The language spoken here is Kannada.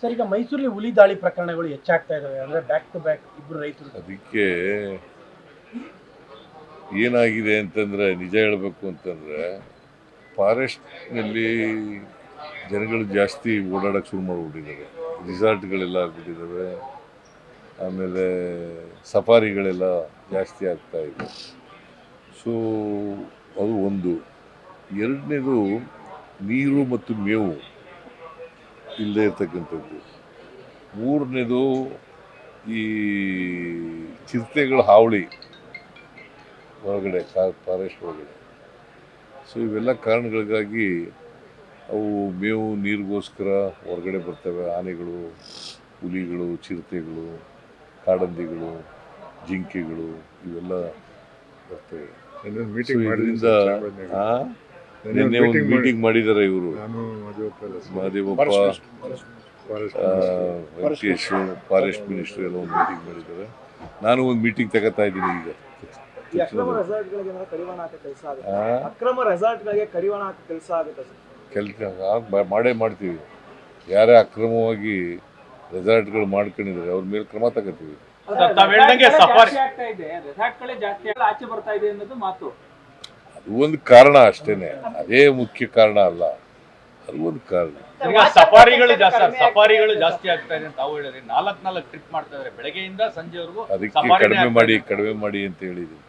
ಸರ್, ಈಗ ಮೈಸೂರಲ್ಲಿ ಹುಲಿ ದಾಳಿ ಪ್ರಕರಣಗಳು ಹೆಚ್ಚಾಗ್ತಾ ಇದಾವೆ ಅಂದ್ರೆ ಬ್ಯಾಕ್ ಟು ಬ್ಯಾಕ್ ಇಬ್ಬರು ರೈತರು. ಅದಕ್ಕೆ ಏನಾಗಿದೆ ಅಂತಂದ್ರೆ, ನಿಜ ಹೇಳಬೇಕು ಅಂತಂದ್ರೆ ಫಾರೆಸ್ಟ್ನಲ್ಲಿ ಜನಗಳು ಜಾಸ್ತಿ ಓಡಾಡಕ್ಕೆ ಶುರು ಮಾಡಿಬಿಟ್ಟಿದ್ದಾರೆ ರಿಸಾರ್ಟ್ಗಳೆಲ್ಲ ಆಗ್ಬಿಟ್ಟಿದ್ದಾವೆ ಆಮೇಲೆ ಸಫಾರಿಗಳೆಲ್ಲ ಜಾಸ್ತಿ ಆಗ್ತಾ ಇದೆ. ಸೊ ಅದು ಒಂದು. ಎರಡನೇದು, ನೀರು ಮತ್ತು ಮೇವು. ಇಲ್ಲದೆ ಇರ್ತಕ್ಕಂಥದ್ದು. ಮೂರನೇದು ಈ ಚಿರತೆಗಳ ಹಾವಳಿ ಹೊರಗಡೆ ಫಾರೆಸ್ಟ್ ಒಳಗಡೆ. ಸೊ ಇವೆಲ್ಲ ಕಾರಣಗಳಿಗಾಗಿ ಅವು ಮೇವು ನೀರಿಗೋಸ್ಕರ ಹೊರಗಡೆ ಬರ್ತವೆ. ಆನೆಗಳು ಹುಲಿಗಳು ಚಿರತೆಗಳು ಕಾಡಂದಿಗಳು ಜಿಂಕೆಗಳು ಇವೆಲ್ಲ ಬರ್ತವೆ. ಮೀಟಿಂಗ್ ನಿನ್ನೆ ಒಂದು ಮೀಟಿಂಗ್ ಮಾಡಿದಾರೆ ಇವರು. ಮಹದೇವಪ್ಪ ವೆಂಕಟೇಶ್ ಫಾರೆಸ್ಟ್ ಮಿನಿಸ್ಟರ್ ಎಲ್ಲ ಒಂದು ಮೀಟಿಂಗ್ ಮಾಡಿದ್ದಾರೆ. ನಾನು ಒಂದು ಮೀಟಿಂಗ್ ತಗೋತಾ ಇದ್ದೀನಿ ಈಗ. ಅಕ್ರಮ ರೆಸಾರ್ಟ್ಗಳಿಗೆ ಏನಾದ್ರು ಕಡಿವಾಣ ಹಾಕೋ ಕೆಲಸ ಆಗುತ್ತೆ. ಅಕ್ರಮ ರೆಸಾರ್ಟ್ಗಳಿಗೆ ಕಡಿವಾಣ ಹಾಕೋ ಕೆಲಸ ಮಾಡೇ ಮಾಡ್ತೀವಿ. ಯಾರೇ ಅಕ್ರಮವಾಗಿ ರೆಸಾರ್ಟ್ಗಳು ಮಾಡ್ಕೊಂಡಿದ್ದಾರೆ ಅವ್ರ ಮೇಲೆ ಕ್ರಮ ತಗೋತೀವಿ. ತಾವ್ ಹೇಳ್ದಂಗೆ ಸಫಾರಿ ಆಗ್ತಾ ಇದೆ. ರೆಸಾರ್ಟ್ಗಳೇ ಜಾಸ್ತಿ ಆಚೆ ಬರ್ತಾ ಇದೆ ಅನ್ನೋದು ಮಾತು. ಅದು ಒಂದು ಕಾರಣ ಅಷ್ಟೇನೆ. ಅದೇ ಮುಖ್ಯ ಕಾರಣ ಅಲ್ಲ. ಅದು ಒಂದು ಕಾರಣ. ಈಗ ಸಫಾರಿಗಳು ಜಾಸ್ತಿ ಸಫಾರಿಗಳು ಜಾಸ್ತಿ ಆಗ್ತಾ ಇದೆ ಅಂತ ಹೇಳಿದ್ರೆ ನಾಲ್ಕ್ ನಾಲ್ಕು ಟ್ರಿಪ್ ಮಾಡ್ತಾ ಇದ್ದಾರೆ ಬೆಳಗ್ಗೆಯಿಂದ ಸಂಜೆವರೆಗೂ ಅದಕ್ಕೆ ಕಡಿಮೆ ಮಾಡಿ. ಕಡಿಮೆ ಮಾಡಿ ಅಂತ ಹೇಳಿದ್ದೀನಿ.